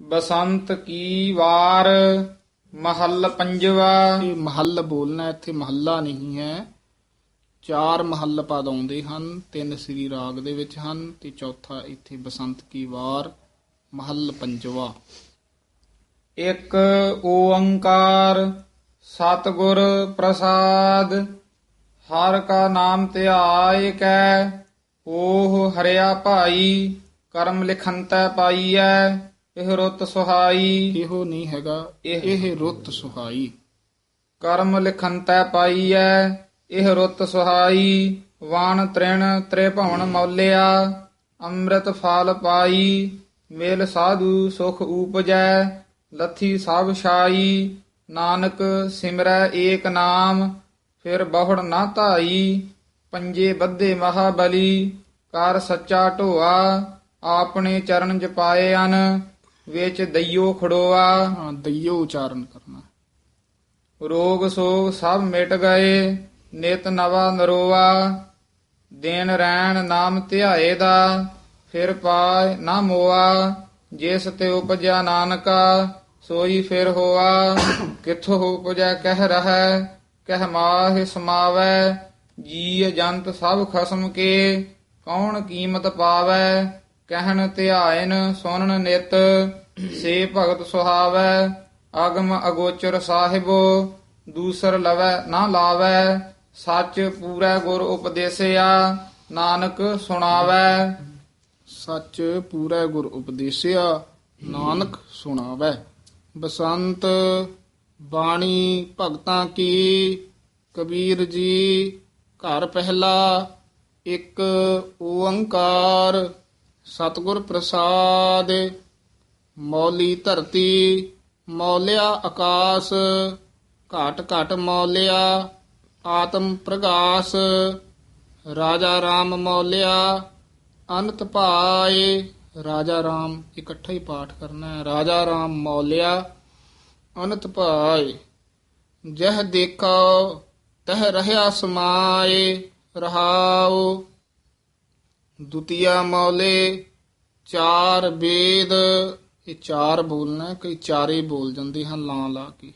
ਬਸੰਤ ਕੀ ਵਾਰ ਮਹੱਲ ਪੰਜਵਾ। ਇਹ ਮਹੱਲ ਬੋਲਣਾ ਇੱਥੇ ਮਹੱਲਾ ਨਹੀਂ ਹੈ। ਚਾਰ ਮਹੱਲ ਪਦ ਆਉਂਦੇ ਹਨ ਤਿੰਨ ਸ੍ਰੀ ਰਾਗ ਦੇ ਵਿੱਚ ਹਨ ਤੇ ਚੌਥਾ ਇੱਥੇ ਬਸੰਤ ਕੀ ਵਾਰ ਮਹੱਲ ਪੰਜਵਾ। ਇੱਕ ਓੰਕਾਰ ਸਤਿਗੁਰ ਪ੍ਰਸਾਦ ਹਰ ਕਾ ਨਾਮ ਧਿਆਇ ਕੈ ਓਹ ਹਰਿਆ ਭਾਈ ਕਰਮ ਲਿਖੰਤੈ ਪਾਈਐ। ਇਹ ਰੁੱਤ ਸੁਹਾਈ। ਇਹੋ ਨਹੀਂ ਹੈਗਾ ਇਹ- ਰੁੱਤ ਸੁਹਾਈ। ਕਰਮ ਲਿਖੰਤੈ ਪਾਈਐ ਇਹ ਰੁੱਤ ਸੁਹਾਈ। ਵਾਣ ਤ੍ਰਿਣ ਤ੍ਰਿਭਵਨ ਮੌਲਿਆ ਅੰਮ੍ਰਿਤ ਫਲ ਪਾਈ। ਮੇਲ ਸਾਧੂ ਸੁਖ ਊਪਜੈ ਲੱਥੀ ਸਭ ਛਾਈ। ਨਾਨਕ ਸਿਮਰੈ ਏਕ ਨਾਮ ਫਿਰ ਬਹੁੜ ਨਾ ਧਾਈ। ਪੰਜੇ ਬੱਧੇ ਮਹਾਬਲੀ ਕਰ ਸੱਚਾ ਢੋਆ ਆਪਣੇ ਚਰਨ ਜਪਾਏ ਅਨ। ਵਿੱਚ ਦਈਓ ਖੜੋਆ। ਹਾਂ ਦਈਓ ਉਚਾਰਨ ਕਰਨਾ। ਰੋਗ ਸੋਗ ਸਭ ਮਿਟ ਗਏ ਨਿਤ ਨਵਾ ਨਰੋਆ। ਦਿਨ ਰੈਣ ਨਾਮ ਧਿਆਏ ਦਾ ਫਿਰ ਪਾਏ ਨਾ ਮੋਆ। ਜਿਸ ਤੇ ਉਪਜਿਆ ਨਾਨਕਾ ਸੋਈ ਫਿਰ ਹੋਆ। ਕਿਥੋਂ ਉਪਜੈ ਕਹਿ ਰਹਾ ਕਹਿ ਮਾਹਿ ਸਮਾਵੈ। ਜੀ ਜੰਤ ਸਭ ਖਸਮ ਕੇ ਕੌਣ ਕੀਮਤ ਪਾਵੈ? ਕਹਿਣ ਧਿਆਇਨ ਸੁਣਨ ਨਿਤ, ਸੇ ਭਗਤ ਸੁਹਾਵੈ, ਅਗਮ ਅਗੋਚਰ ਸਾਹਿਬੋ, ਦੂਸਰ ਲਵੈ ਨਾ ਲਾਵੈ, ਸੱਚ ਪੂਰਾ ਗੁਰ ਉਪਦੇਸਿਆ, ਨਾਨਕ ਸੁਣਾਵੈ। ਸੱਚ ਪੂਰਾ ਗੁਰ ਉਪਦੇਸਿਆ, ਨਾਨਕ ਸੁਣਾਵੈ। ਬਸੰਤ, ਬਾਣੀ ਭਗਤਾਂ ਕੀ, ਕਬੀਰ ਜੀ ਘਰ ਪਹਿਲਾ, ਇੱਕ ਓੰਕਾਰ। ਸਤਿਗੁਰ ਪ੍ਰਸਾਦ, ਮੌਲੀ ਧਰਤੀ, ਮੌਲਿਆ ਆਕਾਸ, ਘਾਟ ਘਾਟ ਮੌਲਿਆ, ਆਤਮ ਪ੍ਰਗਾਸ, ਰਾਜਾ ਰਾਮ ਮੌਲਿਆ, ਅਨੰਤ ਭਾਏ, ਰਾਜਾ ਰਾਮ ਇਕੱਠਾ ਹੀ ਪਾਠ ਕਰਨਾ ਹੈ। ਰਾਜਾ ਰਾਮ ਮੌਲਿਆ, ਅਨੰਤ ਭਾਏ, ਜਹ ਦੇਖੋ ਤਹ ਰਹਿਆ ਸਮਾਏ ਰਹਾਉ ਦੁਤੀਆ ਮੌਲੇ ਚਾਰ ਵੇਦ ਇਹ ਚਾਰ ਬੋਲਣਾ ਕਈ ਚਾਰੇ ਬੋਲ ਜਾਂਦੇ ਹਨ ਲਾਂ ਲਾ ਕੇ।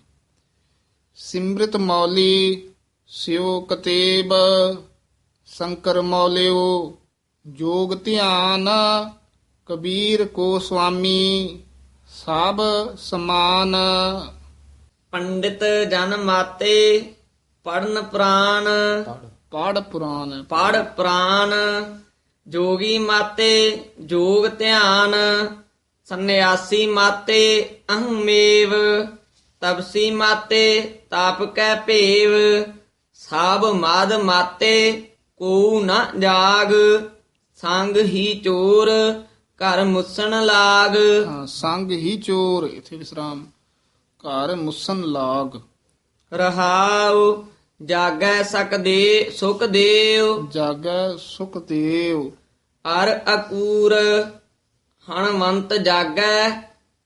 ਸਿਮ੍ਰਿਤ ਮੌਲੀ ਸਿਓ ਕਤੇਬ ਸ਼ੰਕਰ ਮੌਲਿਓ ਜੋਗ ਧਿਆਨ ਕਬੀਰ ਕੋ ਸੁਆਮੀ ਸਭ ਸਮਾਨ। ਪੰਡਿਤ ਜਨ ਮਾਤੇ ਪੜਨ ਪ੍ਰਾਨ। ਪੜ ਪੁਰਾਨ ਪੜ ਪ੍ਰਾਨ। ਜੋਗੀ ਮਾਤੇ ਜੋਗ ਧਿਆਨ ਸੰਨਿਆਸੀ ਮਾਤੇ ਅਹਮੇਵ ਤਪਸੀ ਮਾਤੇ ਤਾਪ ਕੈ ਭੇਵ ਸਾਬ ਮਾਦ ਮਾਤੇ ਕੋ ਨ ਜਾਗ ਸੰਗ ਹੀ ਚੋਰ ਘਰ ਮੁਸਣ ਲਾਗ। ਸੰਗ ਹੀ ਚੋਰ ਇਥੇ ਵਿਸਰਾਮ। ਘਰ ਮੁਸਨ ਲਾਗ। ਰਹਾਉ ਜਾਗੈ ਸਕਦੇ ਸੁਖ ਦੇਵ। ਜਾਗੈ ਸੁਖ ਦੇਵ। ਅਰ ਅਕੂਰ ਹਣਮੰਤ ਜਾਗੈ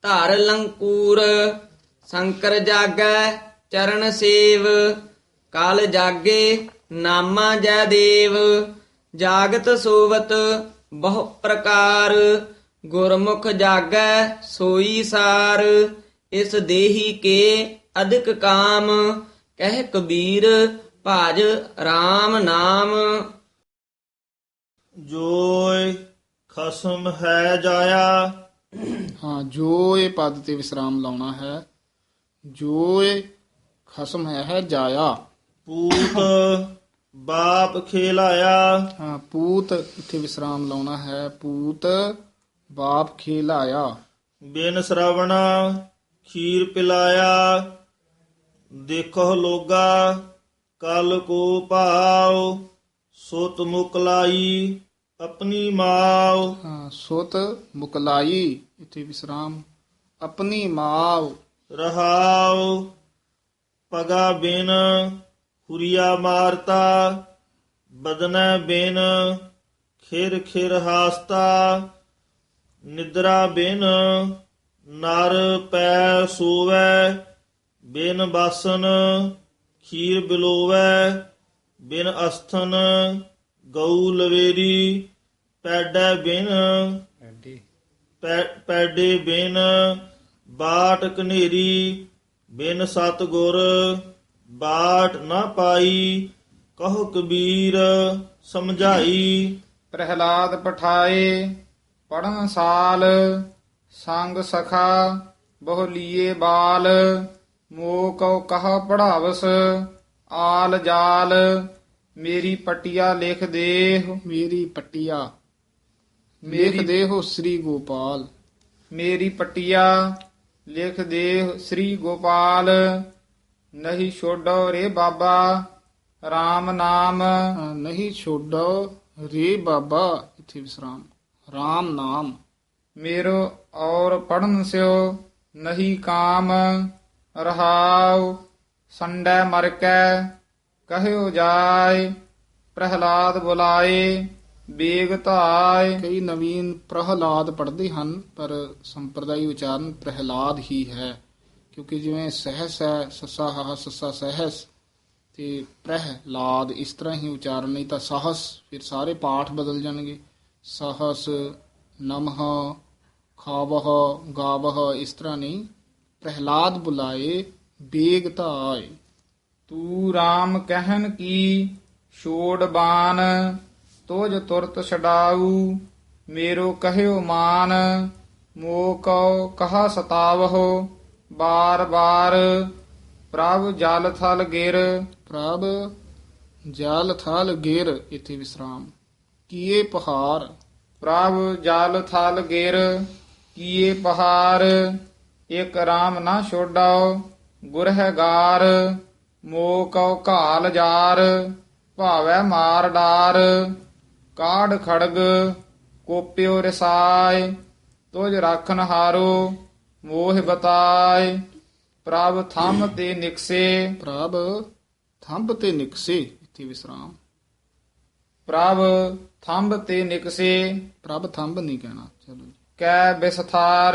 ਧਰ ਲੰਕੂਰ। ਸ਼ੰਕਰ ਜਾਗੈ ਚਰਨ ਸੇਵ। ਕਾਲ ਜਾਗੇ ਨਾਮਾ ਜੈ ਦੇਵ। ਜਾਗਤ ਸੋਵਤ ਬਹੁ ਪ੍ਰਕਾਰ। ਗੁਰਮੁਖ ਜਾਗੈ ਸੋਈ ਸਾਰ। ਇਸ ਦੇਹੀ ਕੇ ਅਧਿਕ ਕਾਮ। ਕਹਿ ਕਬੀਰ ਭਾਜ RAM ਨਾਮ। ਜੋਇ ਖਸਮ ਹੈ ਜਾਇਆ। ਹਾਂ ਜੋ ਇਹ ਪਦ ਤੇ ਵਿਸਰਾਮ ਲਾਉਣਾ ਹੈ। ਜੋ ਇਹ ਖਸਮ ਹੈ ਹੈ ਜਾਇਆ। ਪੂਤ ਬਾਪ ਖੇਲਾਇਆ। ਹਾਂ ਪੂਤ ਇੱਥੇ ਵਿਸਰਾਮ ਲਾਉਣਾ ਹੈ। ਪੂਤ ਬਾਪ ਖੇਲਾਇਆ। ਬਿਨ ਸ਼ਰਵਣਾ ਖੀਰ ਪਿਲਾਇਆ। ਦੇਖੋ ਲੋਗਾ ਕਲ ਕੋ ਭਾਉ ਸੁਤ ਮੁਕਲਾਈ ਆਪਣੀ ਮਾਉ। ਹਾਂ ਸੁਤ ਮੁਕਲਾਈ ਇੱਥੇ ਵਿਸਰਾਮ ਆਪਣੀ ਮਾਵ ਰਹਾਉ ਪਗਾ ਬਿਨ ਹੁਰੀਆ ਮਾਰਤਾ ਬਦਨੈ ਬਿਨ ਖਿਰ ਖਿਰ ਹਾਸਤਾ। ਨਿਦਰਾ ਬਿਨ ਨਰ ਪੈ ਸੋਵੈ ਬਿਨ ਬਾਸਨ ਖੀਰ ਬਿਲੋਵੈ ਬਿਨ ਅਸਥਨ ਗਊ ਲਵੇਰੀ ਪੈਡੈ ਬਿਨ ਪੈਡੇ। ਬਿਨ ਬਾਟ ਕਨੇਰੀ ਬਿਨ ਸਤ ਗੁਰ ਬਾਟ ਨਾ ਪਾਈ ਕਹੋ ਕਬੀਰ ਸਮਝਾਈ। ਪ੍ਰਹਿਲਾਦ ਪਠਾਏ ਪੜਨ ਸਾਲ ਸੰਗ ਸਖਾ ਬਹੁ ਲੀਏ ਬਾਲ ਮੋ ਕਉ ਕਹਾ ਪੜਾਵਸ ਆਲ ਜਾਲ ਮੇਰੀ ਪਟਿਆ ਲਿਖ ਦੇਹ। ਮੇਰੀ ਪਟਿਆ ਮੇਰੀ- ਲਿਖ ਦੇਹੋ ਸ੍ਰੀ ਗੋਪਾਲ। ਮੇਰੀ ਪਟਿਆ ਲਿਖ ਦੇਹ ਸ੍ਰੀ ਗੋਪਾਲ। ਨਹੀਂ ਛੋਡੋ ਰੇ ਬਾਬਾ RAM ਨਾਮ। ਅਹ ਨਹੀਂ ਛੋਡੋ ਰੇ ਬਾਬਾ ਇਥੇ ਵਿਸਰਾਮ। RAM ਨਾਮ। ਮੇਰੋ ਔਰ ਪੜਨ ਸਿਓ ਨਹੀਂ ਕਾਮ। ਰਹਾਉ, ਸੰਡੈ ਮਰ ਕੈ ਕਹਿਓ ਜਾਏ ਪ੍ਰਹਿਲਾਦ ਬੁਲਾਏ ਬੇਗ ਧਾਇ। ਕਈ ਨਵੀਨ ਪ੍ਰਹਲਾਦ ਪੜ੍ਹਦੇ ਹਨ, ਪਰ ਸੰਪਰਦਾਇ ਉਚਾਰਨ ਪ੍ਰਹਲਾਦ ਹੀ ਹੈ, ਕਿਉਂਕਿ ਜਿਵੇਂ ਸਹਸ ਹੈ, ਸੱਸਾ ਹਾ, ਸੱਸਾ ਸਹਸ, ਤੇ ਪ੍ਰਹਿਲਾਦ ਇਸ ਤਰ੍ਹਾਂ ਹੀ ਉਚਾਰਨ, ਨਹੀਂ ਤਾਂ ਸਾਹਸ, ਫਿਰ ਸਾਰੇ ਪਾਠ ਬਦਲ ਜਾਣਗੇ। ਸਾਹਸ ਨਮਹ, ਖਾਵਹ, ਗਾਵਹ, ਇਸ ਤਰ੍ਹਾਂ ਨਹੀਂ। ਪ੍ਰਹਿਲਾਦ ਬੁਲਾਏ ਬੇਗ ਧਾਏ। ਤੂੰ RAM ਕਹਿਨ ਕੀ ਛੋੜ ਬਾਨ ਤੋਜ ਤੁਰਤ ਛਡਾਊ ਮੇਰੋ ਕਹਿਓ ਮਾਨ ਮੋ ਕਉ ਕਹਾ ਸਤਾਵਹੁ ਬਾਰ ਬਾਰ ਪ੍ਰਭ ਜਲ ਥਲ ਗਿਰ। ਪ੍ਰਭ ਜਲ ਥਲ ਗਿਰ ਇਥੇ ਵਿਸਰਾਮ। ਕੀਏ ਪਹਾੜ ਪ੍ਰਭ ਜਲ ਥਲ ਗਿਰ ਕੀਏ ਪਹਾਰ? ਇਕ ਰਾਮ ਨਾ ਛੋਡਾਓ ਗੁਰਹਗਾਰ ਮੋ ਕਉ ਘਾਲ ਜਾਰ ਭਾਵੈ ਮਾਰ ਡਾਰ ਕਾੜ ਖੜਗ ਕੋਪਿਓ ਰਸਾਇ ਤੁਜ ਰਾਖਨ ਹਾਰੋ ਮੋਹ ਬਤਾਏ। ਪ੍ਰਭ ਥੰਮ ਤੇ ਨਿਕਸੇ। ਪ੍ਰਭ ਥੰਬ ਤੇ ਨਿਕਸੇ ਇਥੇ ਵਿਸਰਾਮ। ਪ੍ਰਭ ਥੰਬ ਤੇ ਨਿਕਸੇ। ਪ੍ਰਭ ਥੰਬ ਨਹੀਂ ਕਹਿਣਾ ਚਲੋ ਕੈ ਬਿਸਥਾਰ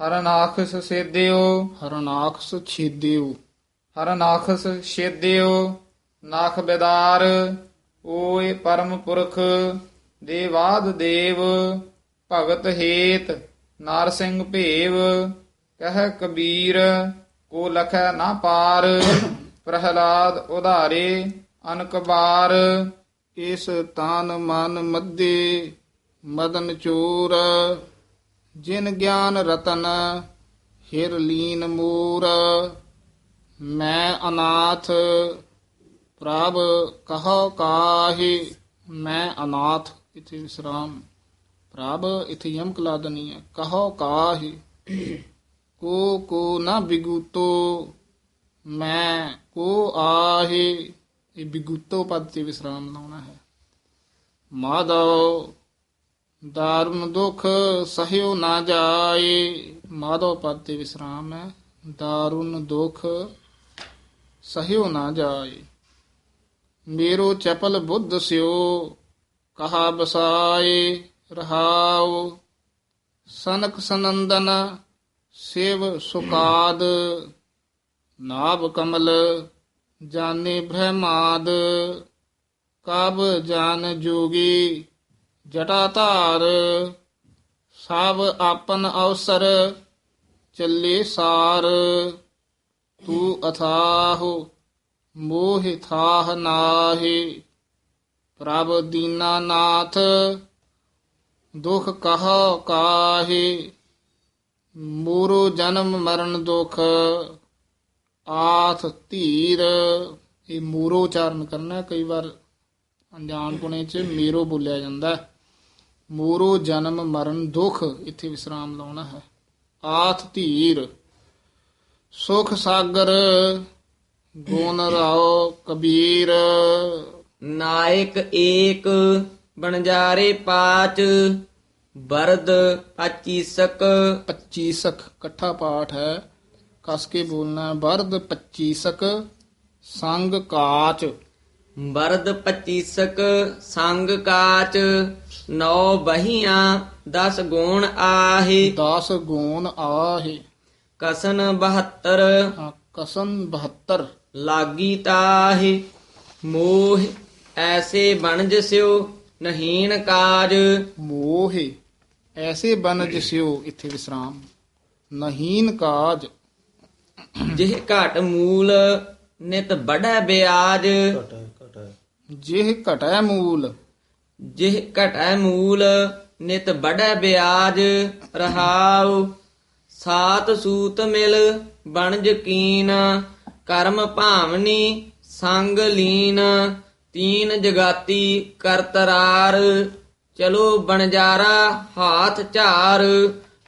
ਹਰਨਾਖਸ ਸੇਦਿਓ ਹਰਨਾਖਸ ਛੇਦਿਓ ਹਰਨਾਖਸ ਛੇਦਿਓ ਨਾਖ ਬਿਦਾਰ ਓਏ ਪਰਮ ਪੁਰਖ ਦੇਵਾਦ ਦੇਵ ਭਗਤ ਹੇਤ ਨਾਰ ਸਿੰਘ ਭੇਵ ਕਹਿ ਕਬੀਰ ਕੋ ਲਖੈ ਨਾ ਪਾਰ ਪ੍ਰਹਿਲਾਦ ਉਧਾਰੇ ਅਨਕ ਬਾਰ ਇਸ ਤਾਨ ਮਨ ਮੱਦੇ ਮਦਨ ਚੋਰ। ਜਿਨ ਗਿਆਨ ਰਤਨ, ਹਿਰ ਲੀਨ ਮੂਰ, ਮੈਂ ਅਨਾਥ, ਪ੍ਰਭ ਕਹੋ ਕਾਹੀ, ਮੈਂ ਅਨਾਥ। ਇਥੇ ਵਿਸਰਾਮ। ਪ੍ਰਭ, ਇਥੇ ਯਮਕ ਲਾ ਦਨੀ ਹੈ। ਕਹੋ ਕਾਹੀ। ਕੋ ਕੋ ਨਾ ਬਿਗੂਤੋ, ਮੈਂ, ਕੋ ਆਹੇ। ਇਹ ਬਿਗੂਤੋ ਪਦ ਤੇ ਵਿਸਰਾਮ ਲਾਉਣਾ ਹੈ। ਮਾਧਵ ਦਾਰੁਨ ਦੁਖ ਸਹਿਓ ਨਾ ਜਾਏ। ਮਾਧਵ ਪਦ ਤੇ ਵਿਸਰਾਮ ਹੈ। ਦਾਰੁਨ ਦੁਖ ਸਹਿਓ ਨਾ ਜਾਏ। ਮੇਰੋ ਚਪਲ ਬੁੱਧ ਸਿਓ, ਕਹਾ ਬਸਾਏ, ਰਹਾਉ। ਸਨਕ ਸਨੰਦਨ ਸੇਵ ਸੁਕਾਦ, ਨਾਭ ਕਮਲ ਜਾਣੇ ਬ੍ਰਹਮਾਦ। ਕਬ ਜਾਨ ਜੋਗੀ ਜਟਾ ਧਾਰ ਸਭ ਆਪਨ ਅਵਸਰ ਚੱਲੇ ਸਾਰ। ਤੂੰ ਅਥਾਹੁ, ਮੋਹ ਥਾਹ ਨਾਹੀ। ਪ੍ਰਭ ਦੀਨਾ ਨਾਥ, ਦੁਖ ਕਹਾ ਕਾਹੇ। ਮੋਰੋ ਜਨਮ ਮਰਨ ਦੁਖ, ਆਥ ਧੀਰ। ਇਹ ਮੂਰੋ ਉਚਾਰਨ ਕਰਨਾ ਕਈ ਵਾਰ ਅਣਜਾਣ ਪੁਣੇ ਚ ਮੇਰੋ ਬੋਲਿਆ ਜਾਂਦਾ ਹੈ। ਮੂਰੋ ਜਨਮ ਮਰਨ ਦੁਖ ਇੱਥੇ ਵਿਸਰਾਮ ਲਾਉਣਾ ਹੈ। ਆਥ ਧੀਰ ਸੁਖ ਸਾਗਰ ਗੁਣ ਰਾਓ ਕਬੀਰ। ਨਾਇਕ ਏਕ ਬਣਜਾਰੇ ਪਾਚ ਬਰਦ ਪਚੀਸਕ 25ਸਕ ਇਕੱਠਾ ਪਾਠ ਹੈ। ਕਸ ਕੇ ਬੋਲਣਾ। ਬਰਦ 25ਸਕ ਸੰਗ ਕਾਚ। ਬਰਦ ਪਚੀਸਕ ਸੰਗ ਕਾਚ। ਨੌ ਬਹੀਆਂ ਦਸ ਗੁਣ ਆਹੇ। 10 ਗੁਣ ਆਹੇ। ਕਸਨ 72 ਹਾਂ, ਕਸਨ 72 ਲਾਗੀ ਤਾਹੇ। ਮੋਹ ਐਸੇ ਬਣਜ ਸਿਓ ਨਹੀਨ ਕਾਜ। ਮੋਹ ਐਸੇ ਬਨਜ ਸਿਓ ਇੱਥੇ ਵਿਸਰਾਮ। ਨਹੀਨ ਕਾਜ। ਜਿਹ ਘਟ ਮੂਲ ਨਿਤ ਬੜੈ ਬਿਆਜ। ਜਿਹ ਘਟੈ ਮੂਲ ਜਿਹ ਘਟੈ ਮੂਲ, ਨਿਤ ਬੜੈ ਬਿਆਜ ਰਹਾਉ। ਸਾਤ ਸੂਤ ਮਿਲ ਬਣ ਜਕੀਨ ਕਰਮ ਭਾਵਨੀ, ਸੰਗ ਲੀਨ। ਤੀਨ ਜਗਾਤੀ ਕਰਤਰਾਰ ਚਲੋ ਬਣਜਾਰਾ, ਹਾਥ ਝਾਰ।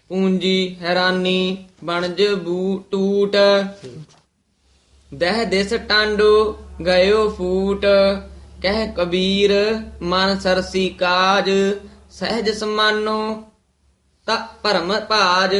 ਪੂੰਜੀ ਹੈਰਾਨੀ, ਬਣਜ ਬੂ ਟੂਟ। ਦਹਿ ਦਿਸ ਟਾਂਡੋ, ਗਇਓ ਫੂਟ। ਕਹਿ ਕਬੀਰ ਮਨ ਸਰਸੀ ਕਾਜ ਸਹਿਜ ਸਮਾਨੋ ਤਾ ਭਰਮ ਭਾਜ।